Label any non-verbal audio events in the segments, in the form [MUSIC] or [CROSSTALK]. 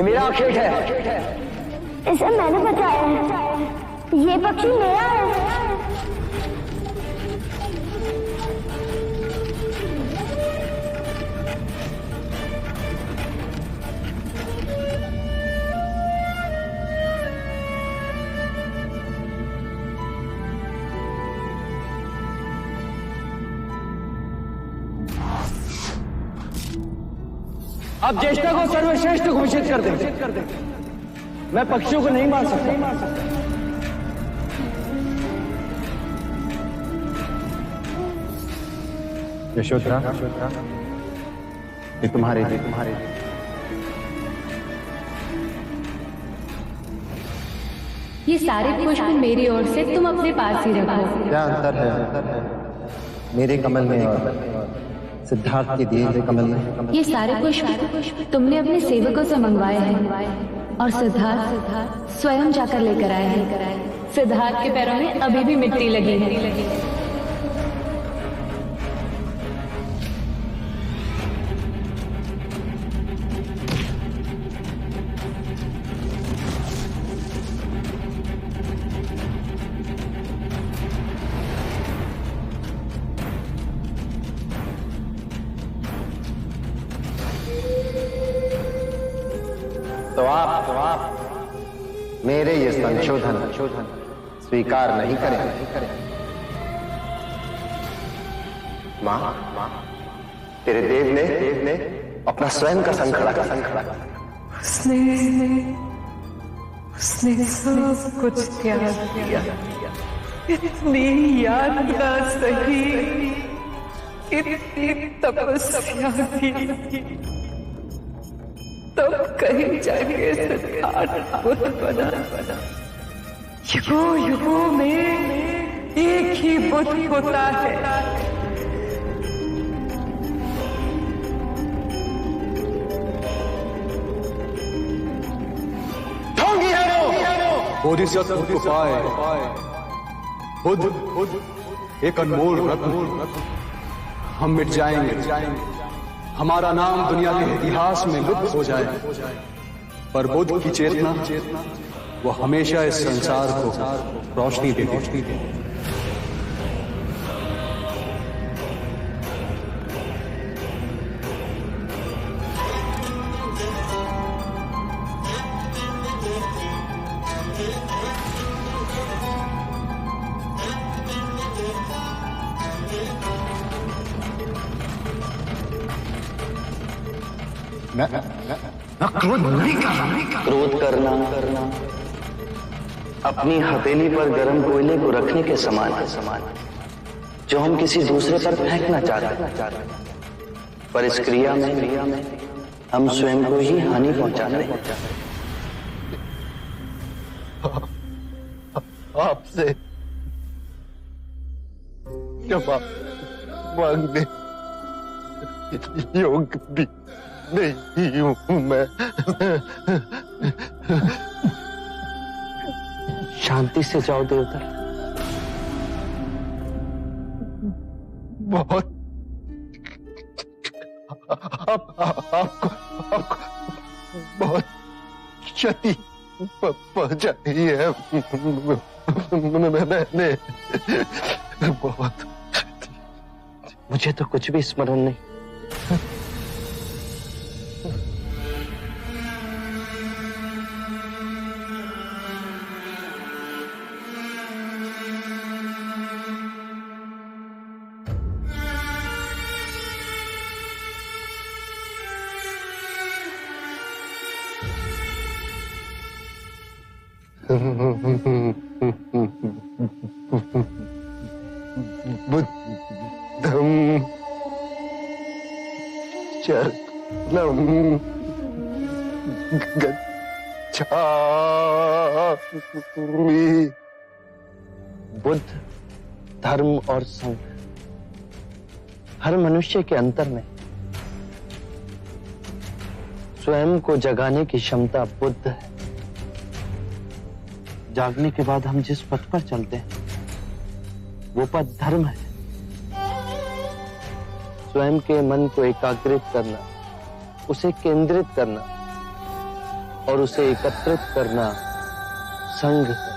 ये मेरा खेत है। इसे मैंने बचाया है। ये पक्षी मेरा है। अब ज्येष्ठा को सर्वश्रेष्ठ घोषित कर दे। मैं पक्षियों को नहीं मार सकता। यशोधरा ये तुम्हारे लिए। तुम्हारे ये सारे पुष्प मेरी ओर से तुम अपने पास ही रखो। क्या अंतर है? मेरे कमल में और। सिद्धार्थ के दिए हुए कमल में ये सारे पुष्प तुमने अपने सेवकों से मंगवाए हैं और सिद्धार्थ स्वयं जाकर लेकर आए हैं। सिद्धार्थ के पैरों में अभी भी मिट्टी लगी है। तो आप तो आप मेरे ये संशोधन स्वीकार नहीं करें। नहीं करें माँ माँ तेरे देव ने देव ने अपना स्वयं का संखड़ा का संखड़ा उसने उसने सब कुछ त्याग दिया। इतनी याद ना सही, इतनी तपस्या की। तब कहीं जाके सिद्धार्थ बना बना। युगों युगों में एक ही बुद्ध होता है। है बोधिसत्व को पाए। बुद्ध एक अनमोल रत्न। हम मिट जाएँगे। हमारा नाम दुनिया के इतिहास में लुप्त हो जाए। पर बुद्ध की चेतना वो हमेशा इस संसार को रोशनी दे रोशनी दे क्रोध करना करना अपनी हथेली पर गर्म कोयले को रखने के समान है समान जो हम किसी दूसरे पर फेंकना चाहते पर इस क्रिया में क्रिया में हम स्वयं को ही हानि पहुँचा रहे हैं। आपसे क्षमा मांगने योग्य भी नहीं हूँ मैं। शांति से जाओ देवता बहुत आप, आप, आपको आपको बहुत क्षति पहुंचाई है। मैंने बहुत मुझे तो कुछ भी स्मरण नहीं। बुद्धम गच्छामि। बुद्ध, धर्म और संघ, हर मनुष्य के अंतर में स्वयं को जगाने की क्षमता बुद्ध है। जागने के बाद हम जिस पथ पर चलते हैं, वो पथ धर्म है। स्वयं के मन को एकाग्रित करना, उसे केंद्रित करना और उसे एकत्रित करना संघ है।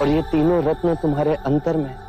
और ये तीनों रत्न तुम्हारे अंतर में है।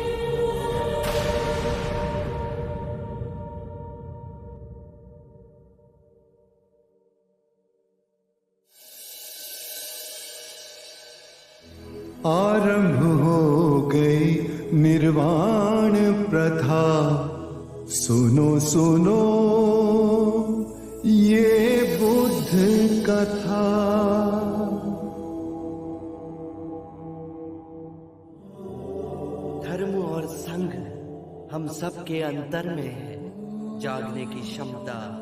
आरंभ हो गई निर्वाण प्रथा। सुनो सुनो, ये बुद्ध कथा। धर्म और संघ हम सबके अंतर में है। जागने की क्षमता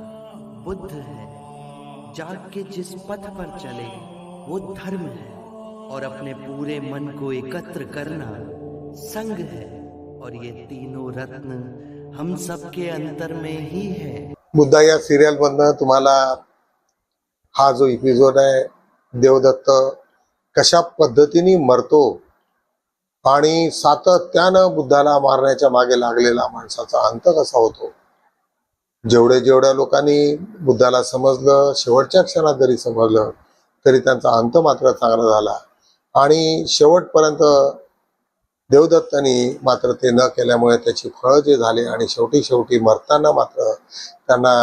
बुद्ध है। जाग के जिस पथ पर चले, वो धर्म है। और अपने पूरे मन को एकत्र करना संग है। और ये तीनों रत्न हम सबके अंतर में ही है। बुद्धा या सिरियल मधनं तुम्हाला हा जो एपिसोड आहे देवदत्त कशा पद्धतीने मरतो आणि सातत्यानं बुद्धाला मारण्याच्या मागे लागलेला माणसाचा अंत कसा होतो? जेवढे जेवढ्या लोकांनी बुद्धाला समजलं शेवटच्या क्षणात जरी समजलं तरी त्यांचा अंत मात्र चांगला झाला. आणि शेवटपर्यंत देवदत्तानी मात्र ते न केल्यामुळे त्याची फळं जे झाले आणि शेवटी शेवटी मरताना मात्र त्यांना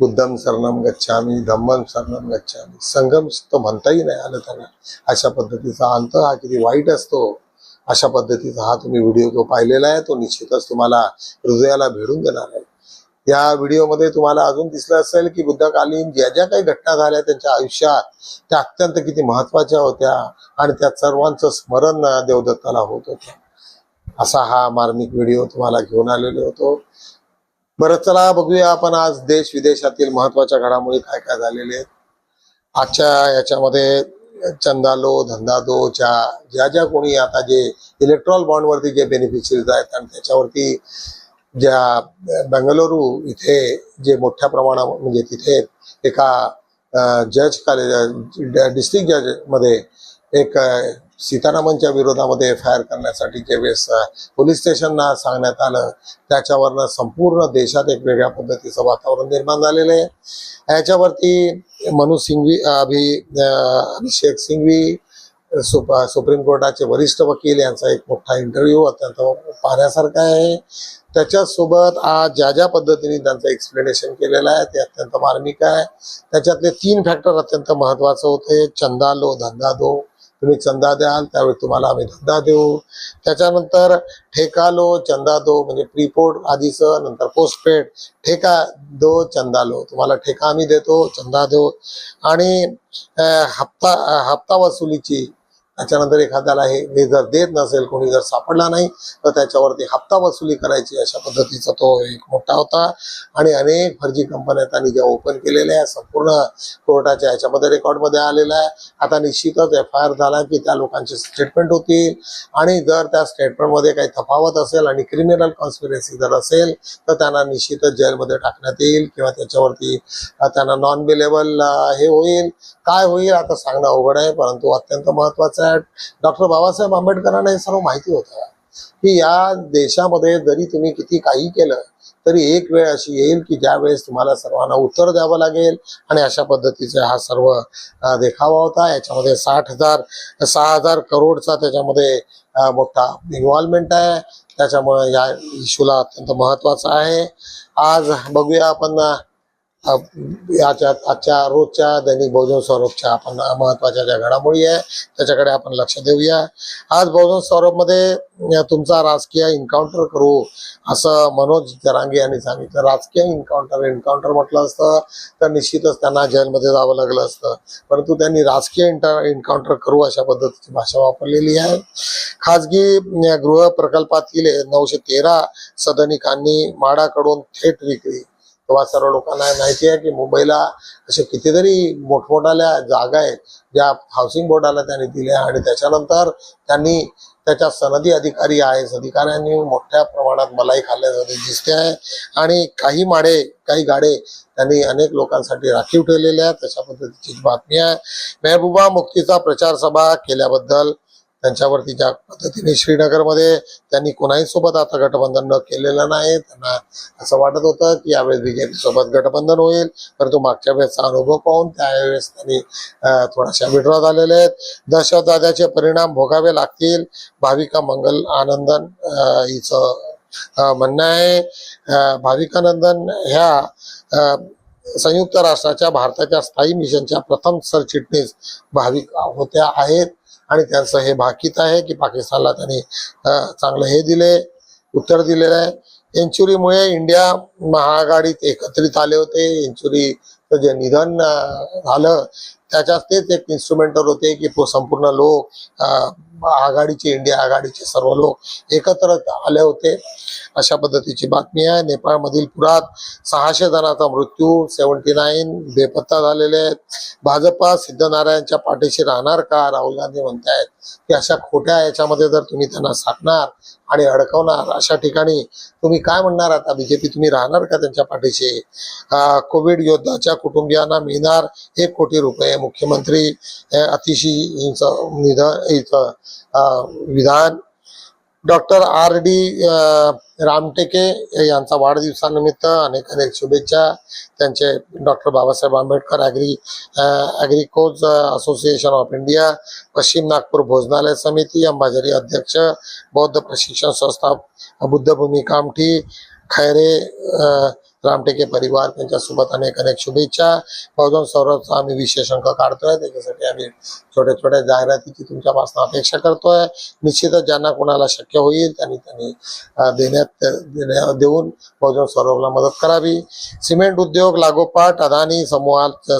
बुद्धम शरणम गच्छामी धम्मम शरणम गच्छामी. संगम तर म्हणताही नाही आलं त्यांना. अशा पद्धतीचा अंत हा किती वाईट असतो. अशा पद्धतीचा हा तुम्ही व्हिडिओ जो पाहिलेला आहे तो निश्चितच तुम्हाला हृदयाला भिडून देणार आहे. या व्हिडिओमध्ये तुम्हाला अजून दिसलं असेल की बुद्धकालीन ज्या ज्या काही घटना झाल्या त्यांच्या आयुष्यात त्या अत्यंत किती महत्त्वाच्या होत्या आणि त्या सर्वांचं स्मरण देवदत्ताला होत होतं. असा हा मार्मिक व्हिडिओ तुम्हाला घेऊन आलेलो होतो. बरं चला बघूया आपण आज देश विदेशातील महत्त्वाच्या घडामोडी काय काय झालेले आहेत. आजच्या याच्यामध्ये चंदालो धंदादोच्या ज्या ज्या कोणी आता जे इलेक्ट्रॉल बॉन्डवरती जे बेनिफिशरीज आहेत आणि त्याच्यावरती ज्या बेंगलोरू इथे जे मोठ्या प्रमाणावर म्हणजे तिथे एका जज कॉलेज डिस्ट्रिक्ट जजमध्ये एक सीतारामनच्या विरोधामध्ये एफ आय आर करण्यासाठी जे वेळेस पोलीस स्टेशनला सांगण्यात आलं त्याच्यावरनं संपूर्ण देशात एक वेगळ्या पद्धतीचं वातावरण निर्माण झालेलं आहे. याच्यावरती मनु सिंघवी अभि अभिषेक सिंघवी सुप सुप्रीम कोर्टाचे वरिष्ठ वकील यांचा एक मोठा इंटरव्ह्यू अत्यंत पाहण्यासारखा आहे. त्याच्यासोबत आज ज्या ज्या पद्धतीने त्यांचं एक्सप्लेनेशन केलेलं आहे ते अत्यंत मार्मिक आहे. त्याच्यातले तीन फॅक्टर अत्यंत महत्त्वाचं होते. चंदा लो धंदा दो. तुम्ही चंदा द्याल त्यावेळी तुम्हाला आम्ही धंदा देऊ. त्याच्यानंतर ठेका लो चंदा दो म्हणजे प्रीपोर्ट आधीचं नंतर पोस्टपेड ठेका दो चंदा लो. तुम्हाला ठेका आम्ही देतो चंदा देऊ. आणि हप्ता हप्ता वसुलीची त्याच्यानंतर एखाद्याला हे हे जर देत नसेल कोणी जर सापडला नाही तर त्याच्यावरती हप्ता वसुली करायची अशा पद्धतीचा तो एक मोठा होता. आणि अनेक फर्जी कंपन्या त्यांनी ज्या ओपन केलेल्या आहे संपूर्ण कोर्टाच्या याच्यामध्ये रेकॉर्डमध्ये आलेला आहे आता निश्चितच एफ आय आर झाला की त्या लोकांचे स्टेटमेंट होतील. आणि जर त्या स्टेटमेंटमध्ये काही तफावत असेल आणि क्रिमिनल कॉन्स्पिरसी जर असेल तर त्यांना निश्चितच जेलमध्ये टाकण्यात येईल किंवा त्याच्यावरती त्यांना नॉन बिलेबल हे होईल. काय होईल आता सांगणं अवघड आहे परंतु अत्यंत महत्वाचं आहे डॉक्टर बाबासाहेब आंबेडकरांना हे सर्व माहिती होतं. की या देशामध्ये जरी तुम्ही किती काही केलं तरी एक वेळ अशी येईल की ज्या वेळेस तुम्हाला सर्वांना उत्तर द्यावं लागेल. आणि अशा पद्धतीचा हा सर्व देखावा होता. याच्यामध्ये साठ हजार सहा हजार करोडचा त्याच्यामध्ये मोठा इन्व्हॉल्वमेंट आहे. त्याच्यामुळे या इश्यूला अत्यंत महत्त्वाचा आहे. आज बघूया आपण याच्या आजच्या रोजच्या दैनिक बहुजन सौरभच्या आपण महत्त्वाच्या ज्या घडामोडी आहे. त्याच्याकडे आपण लक्ष देऊया. आज बहुजन सौरभमध्ये अ, तुमचा राजकीय इन्काउंटर करू असं मनोज जरांगे यांनी सांगितलं. राजकीय इन्काउंटर एन्काउंटर म्हटलं असतं तर निश्चितच त्यांना जेलमध्ये जावं लागलं असतं. परंतु त्यांनी राजकीय इंटर एन्काउंटर करू अशा पद्धतीची भाषा वापरलेली आहे. खाजगी गृह प्रकल्पातील नऊशे तेरा सदनिकांनी माडाकडून थेट विक्री तेव्हा सर्व लोकांना माहिती आहे की मुंबईला असे कितीतरी मोठमोठाल्या जागा आहेत ज्या हाऊसिंग बोर्डाला त्यांनी दिल्या आणि त्याच्यानंतर त्यांनी त्याच्या सनदी अधिकारी आहे अधिकाऱ्यांनी मोठ्या प्रमाणात मलाई खाल्ल्यासाठी दिसते आहे. आणि काही माडे काही गाडे त्यांनी अनेक लोकांसाठी राखीव ठेवलेले आहेत. तशा पद्धतीची बातमी आहे. मेहबूबा मुक्तीचा प्रचार सभा केल्याबद्दल त्यांच्यावरती ज्या पद्धतीने श्रीनगरमध्ये त्यांनी कोणाही सोबत आता गठबंधन न केलेलं नाही त्यांना असं वाटत होतं की यावेळेस बीजेपी सोबत गठबंधन होईल. परंतु मागच्या वेळेसचा अनुभव पाहून त्यावेळेस त्यांनी थोडाशा थोड्याशा विड्रॉ झालेले आहेत. दहशतवाद्याचे परिणाम भोगावे लागतील. भाविका मंगल आनंदन हिचं म्हणणं आहे. भाविकानंदन ह्या संयुक्त राष्ट्राच्या भारताच्या स्थायी मिशनच्या प्रथम सरचिटणीस भाविक होत्या आहेत. आणि त्यांचं हे भाकीत आहे की पाकिस्तानला त्यांनी चांगलं हे दिले उत्तर दिलेलं आहे. एन्चुरीमुळे इंडिया महाआघाडीत एकत्रित आले होते. एन्चुरीचं जे निधन झालं त्याच्यात तेच एक इन्स्ट्रुमेंटल होते की संपूर्ण लोक आघाडीचे इंडिया आघाडीचे सर्व लोक एकत्र आले होते. अशा पद्धतीची बातमी आहे. नेपाळमधील पुरात सहाशे जणांचा मृत्यू सेव्हन्टी नाईन बेपत्ता झालेले आहेत. भाजपा सिद्धनारायणच्या पाठीशी राहणार का? राहुल गांधी म्हणतायत की अशा खोट्या याच्यामध्ये जर तुम्ही त्यांना साधणार आणि अडकवणार अशा ठिकाणी तुम्ही काय म्हणणार? आता बीजेपी तुम्ही राहणार का त्यांच्या पाठीशी? कोविड योद्धाच्या कुटुंबियांना मिळणार एक कोटी रुपये. मुख्यमंत्री अतिशय निधन इथं विधान. डॉक्टर आर डी रामटेके यांचा वाढदिवसानिमित्त अनेक अनेक शुभेच्छा. त्यांचे डॉक्टर बाबासाहेब आंबेडकर ॲग्री ॲग्रिकोज असोसिएशन ऑफ इंडिया पश्चिम नागपूर भोजनालय समिती अंबाझरी अध्यक्ष बौद्ध प्रशिक्षण संस्था बुद्धभूमी कामठी खैरे रामटेके परिवार त्यांच्यासोबत अनेक अनेक शुभेच्छा. बहुजन सौरभचा आम्ही विशेष अंक काढतोय. त्याच्यासाठी आम्ही छोट्या छोट्या जाहिरातीची तुमच्यापासून अपेक्षा करतोय. निश्चितच ज्यांना कोणाला शक्य होईल त्यांनी त्यांनी देण्यात देण्या देऊन बहुजन सौरभला मदत करावी. सिमेंट उद्योग लागोपाठ अदानी समूहात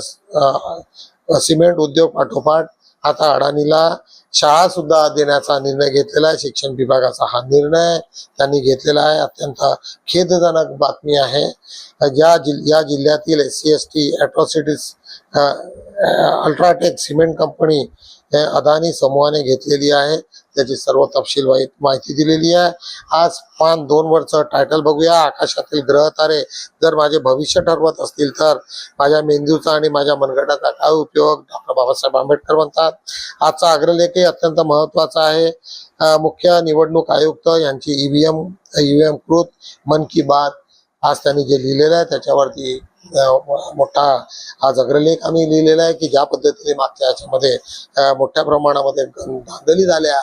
सिमेंट उद्योग पाठोपाठ. आता अडाणीला शाळा सुद्धा देण्याचा निर्णय घेतलेला आहे. शिक्षण विभागाचा हा निर्णय त्यांनी घेतलेला आहे. अत्यंत खेदजनक बातमी आहे. या जिल या जिल्ह्यातील S C S T UltraTech cement company Adani समूहाने घेतलेली आहे. त्याची सर्व तपशील माहिती दिलेली आहे. आज पान दोन वरचं टायटल बघूया. आकाशातील ग्रह तारे. जर माझे भविष्य ठरवत असतील तर माझ्या मेंदूचा आणि माझ्या मनगटाचा काय उपयोग? डॉक्टर बाबासाहेब आंबेडकर म्हणतात. आजचा अग्रलेखही अत्यंत महत्त्वाचा आहे. मुख्य निवडणूक आयुक्त यांची ईव्हीएम ईव्हीएम कृत मन की बात. आज त्यांनी जे लिहिलेलं आहे त्याच्यावरती मोठा आज अग्रलेख आम्ही लिहिलेला आहे की ज्या पद्धतीने मागच्या याच्यामध्ये मोठ्या प्रमाणामध्ये धांदली झाल्या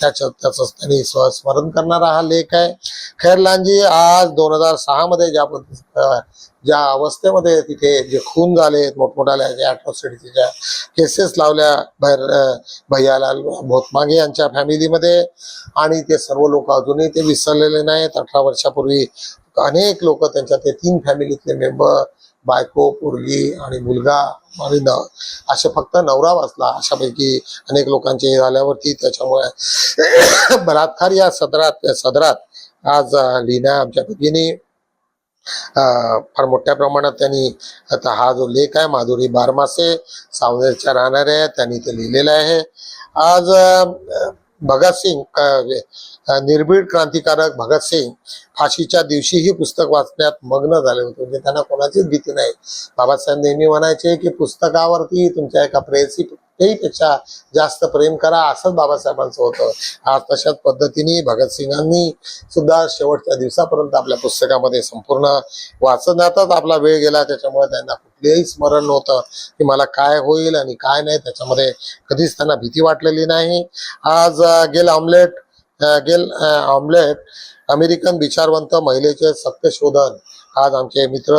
त्याच्या त्याचं त्यांनी स्मरण करणारा हा लेख आहे. खैरलांजी आज दोन हजार सहा मध्ये ज्या ज्या अवस्थेमध्ये तिथे जे खून झाले मोठमोठ्या ज्या ज्या केसेस लावल्या भैर भैयालाल भोतमागे यांच्या फॅमिलीमध्ये आणि ते सर्व लोक अजूनही ते विसरलेले नाहीत. अठरा वर्षापूर्वी अनेक लोक त्यांच्या ते तीन फॅमिलीतले मेंबर बायको पोरगी आणि मुलगा आणि न असे फक्त नवरा वाचला. अशापैकी अनेक लोकांचे हे झाल्यावरती त्याच्यामुळे [COUGHS] बलात्कार या सदरात सदरात आज लिहिण्या आमच्या भगिनी फार मोठ्या प्रमाणात त्यांनी आता हा जो लेख आहे माधुरी बारमासे सावनेरच्या राहणाऱ्या आहेत त्यांनी ते लिहिलेलं आहे. आज भगतसिंग निर्भीड क्रांतिकारक भगतसिंग फाशीच्या दिवशी ही पुस्तक वाचण्यात मग्न झाले होते. म्हणजे त्यांना कोणाचीच भीती नाही. बाबासाहेब नेहमी म्हणायचे की पुस्तकावरती तुमच्या एका प्रेयसी पेक्षा जास्त प्रेम करा असंच बाबासाहेबांचं होतं. आज तशाच पद्धतीने भगतसिंगांनी सुद्धा शेवटच्या दिवसापर्यंत आपल्या पुस्तकामध्ये संपूर्ण वाचण्यातच आपला वेळ गेला. त्याच्यामुळे त्यांना कुठलेही स्मरण नव्हतं की मला काय होईल आणि काय नाही. त्याच्यामध्ये कधीच त्यांना भीती वाटलेली नाही. आज गेल ऑमलेट गेल ऑमलेट अमेरिकन विचारवंत महिलेचे सत्यशोधन. आज आमचे मित्र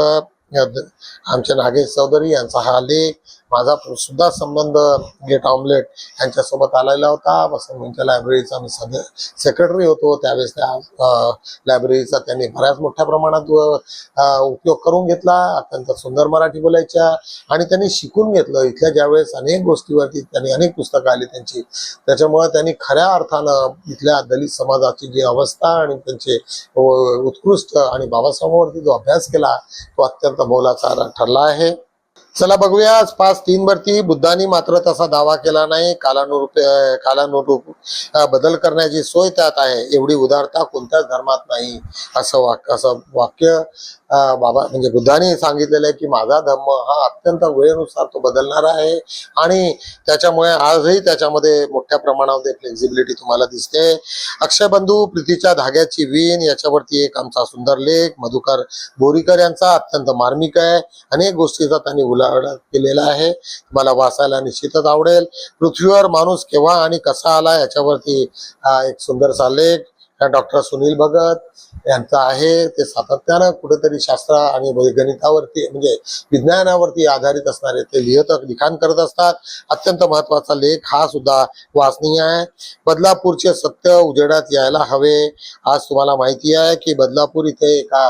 आमचे नागेश चौधरी यांचा हा लेख माझा सुद्धा संबंध म्हणजे गेट ऑमलेट यांच्यासोबत आलेला होता. वसंतच्या लायब्ररीचा मी सद सेक्रेटरी होतो. त्यावेळेस त्या लायब्ररीचा त्यांनी बऱ्याच मोठ्या प्रमाणात उपयोग करून घेतला. अत्यंत सुंदर मराठी बोलायच्या आणि त्यांनी शिकून घेतलं. इथल्या ज्यावेळेस अनेक गोष्टीवरती त्यांनी अनेक पुस्तकं आली त्यांची. त्याच्यामुळे त्यांनी खऱ्या अर्थानं इथल्या दलित समाजाची जी अवस्था आणि त्यांचे उत्कृष्ट आणि बाबासाहेबांवरती जो अभ्यास केला तो अत्यंत मोलाचा ठरला आहे. चला बघूया आज पाच तीन वरती बुद्धांनी मात्र तसा दावा केला नाही. कालानुरूप कालानुरूप बदल करण्याची सोय त्यात आहे. एवढी उदारता कोणत्याच धर्मात नाही असं वाक्य असं वाक्य बाबा म्हणजे बुद्धांनी सांगितलेलं आहे की माझा धर्म हा अत्यंत वेळेनुसार तो बदलणारा आहे. आणि त्याच्यामुळे आजही त्याच्यामध्ये मोठ्या प्रमाणामध्ये फ्लेक्झिबिलिटी तुम्हाला दिसते. अक्षयबंधू प्रीतीच्या धाग्याची वीण याच्यावरती एक आमचा सुंदर लेख मधुकर बोरीकर यांचा अत्यंत मार्मिक आहे. अनेक गोष्टीचा त्यांनी उलाढ केलेला आहे. मला वाचायला निश्चितच आवडेल. पृथ्वीवर माणूस केव्हा आणि कसा आला याच्यावरती हा एक सुंदरसा लेख डॉक्टर सुनील भगत यांचं आहे. ते सातत्यानं कुठेतरी शास्त्र आणि गणितावरती म्हणजे विज्ञानावरती आधारित असणारे ते लिहित लिखाण करत असतात. अत्यंत महत्त्वाचा लेख हा सुद्धा वाचनीय आहे. बदलापूरचे सत्य उजेडात यायला हवे. आज तुम्हाला माहिती आहे की बदलापूर इथे एका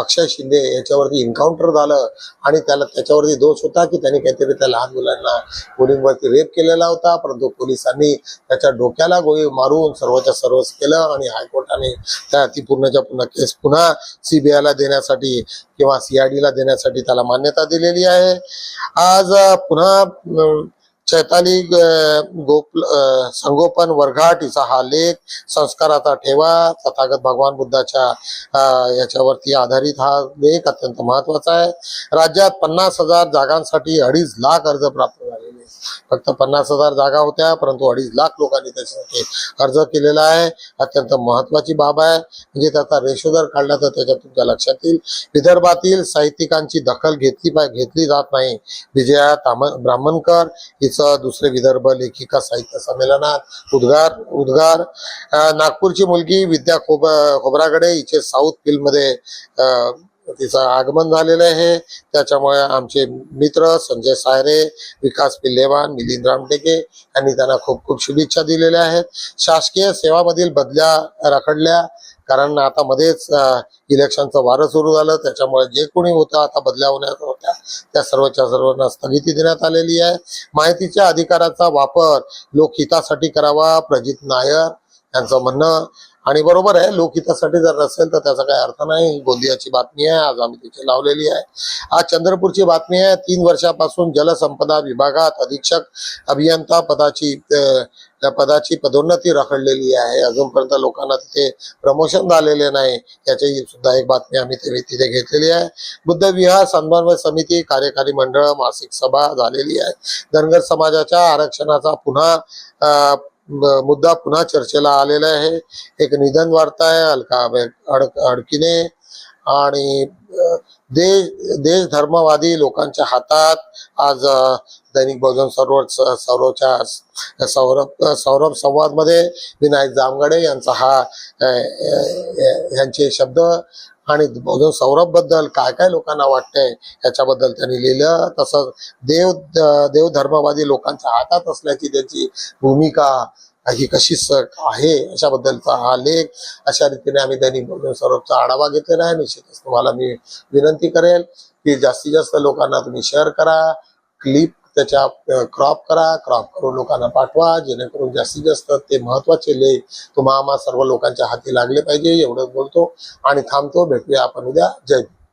अक्षय शिंदे याच्यावरती एन्काउंटर झालं आणि त्याला त्याच्यावरती दोष होता की त्यांनी काहीतरी त्या लहान मुलांना मुलींवरती रेप केलेला होता. परंतु पोलिसांनी त्याच्या डोक्याला गोळी मारून सर्वच्या सर्व केलं आणि हायकोर्टाने त्या ती पूर्णच्या पूर्ण केस पुन्हा सीबीआयला ला देण्यासाठी किंवा सीआयडीला देण्यासाठी त्याला मान्यता दिलेली आहे. आज पुन्हा अं, चैताली गोप संगोपन वर्घाट हा लेख संस्काराचा ठेवा तथागत भगवान बुद्धाच्या याच्यावरती आधारित हा लेख अत्यंत महत्त्वाचा आहे. राज्यात पन्नास हजार जागांसाठी अडीच लाख अर्ज प्राप्त झालेले फक्त पन्नास हजार जागा होत्या परंतु अडीच लाख लोकांनी त्याच्यासाठी अर्ज केलेला आहे. अत्यंत महत्वाची बाब आहे. म्हणजे त्याचा रेशोदर काढला तर त्याच्यात तुमच्या लक्षात येईल. विदर्भातील साहित्यिकांची दखल घेतली घेतली जात नाही. विजया ताम ब्राह्मणकर हिचं दुसरे विदर्भ लेखिका साहित्य संमेलनात उद्गार उद्गार. नागपूरची मुलगी विद्या खोब खोबरागडे हिचे साऊथ फिल्ममध्ये तिचं आगमन झालेलं आहे. त्याच्यामुळे आमचे मित्र संजय सायरे विकास पिल्लेवान मिलिंद रामटेके यांनी त्यांना खूप खूप शुभेच्छा दिलेल्या आहेत. शासकीय सेवामधील बदल्या रखडल्या. कारण आता मध्येच इलेक्शनचं वारं सुरू झालं. त्याच्यामुळे जे कोणी होतं आता बदल्या होण्यात होत्या त्या सर्वच्या सर्वांना स्थगिती देण्यात आलेली आहे. माहितीच्या अधिकाराचा वापर लोकहितासाठी करावा प्रजित नायर यांचं म्हणणं आणि बरोबर आहे लोकहितासाठी जर नसेल तर त्याचा काही अर्थ नाही. गोंदियाची बातमी आहे आज आम्ही तिथे लावलेली आहे. आज चंद्रपूरची बातमी आहे तीन वर्षापासून जलसंपदा विभागात अधीक्षक अभियंता पदाची त्या पदाची पदोन्नती रखडलेली आहे. अजूनपर्यंत लोकांना तिथे प्रमोशन झालेले नाही याची सुद्धा एक बातमी आम्ही ते- तिथे घेतलेली आहे. बुद्ध विहार समन्वय समिती कार्यकारी मंडळ मासिक सभा झालेली आहे. धनगर समाजाच्या आरक्षणाचा पुन्हा मुद्दा पुन्हा चर्चेला आलेला आहे. एक निधन वार्ता आहे अलका अडक अडकीने आणि देश देश धर्मवादी लोकांच्या हातात आज दैनिक बहुजन सरोवर सौरवच्या सौरभ सौरभ संवादमध्ये विनायक जामगडे यांचा हा यांचे शब्द आणि बहुजन सौरभबद्दल काय काय लोकांना वाटतंय याच्याबद्दल त्यांनी लिहिलं. तसंच देव देव धर्मवादी लोकांच्या हातात असल्याची त्याची भूमिका ही कशी आहे अशाबद्दलचा हा लेख अशा रीतीने आम्ही दैनिक बहुजन सौरभचा आढावा घेतलेला आहे. निश्चितच तुम्हाला मी विनंती करेल की जास्तीत जास्त लोकांना तुम्ही शेअर करा क्लिप त्याच्या क्रॉप करा क्रॉप करून लोकांना पाठवा जेणेकरून जास्तीत जास्त ते महत्त्वाचे लेख तुम्हा सर्व लोकांच्या हाती लागले पाहिजे एवढंच बोलतो आणि थांबतो भेटूया आपण उद्या जय भीम.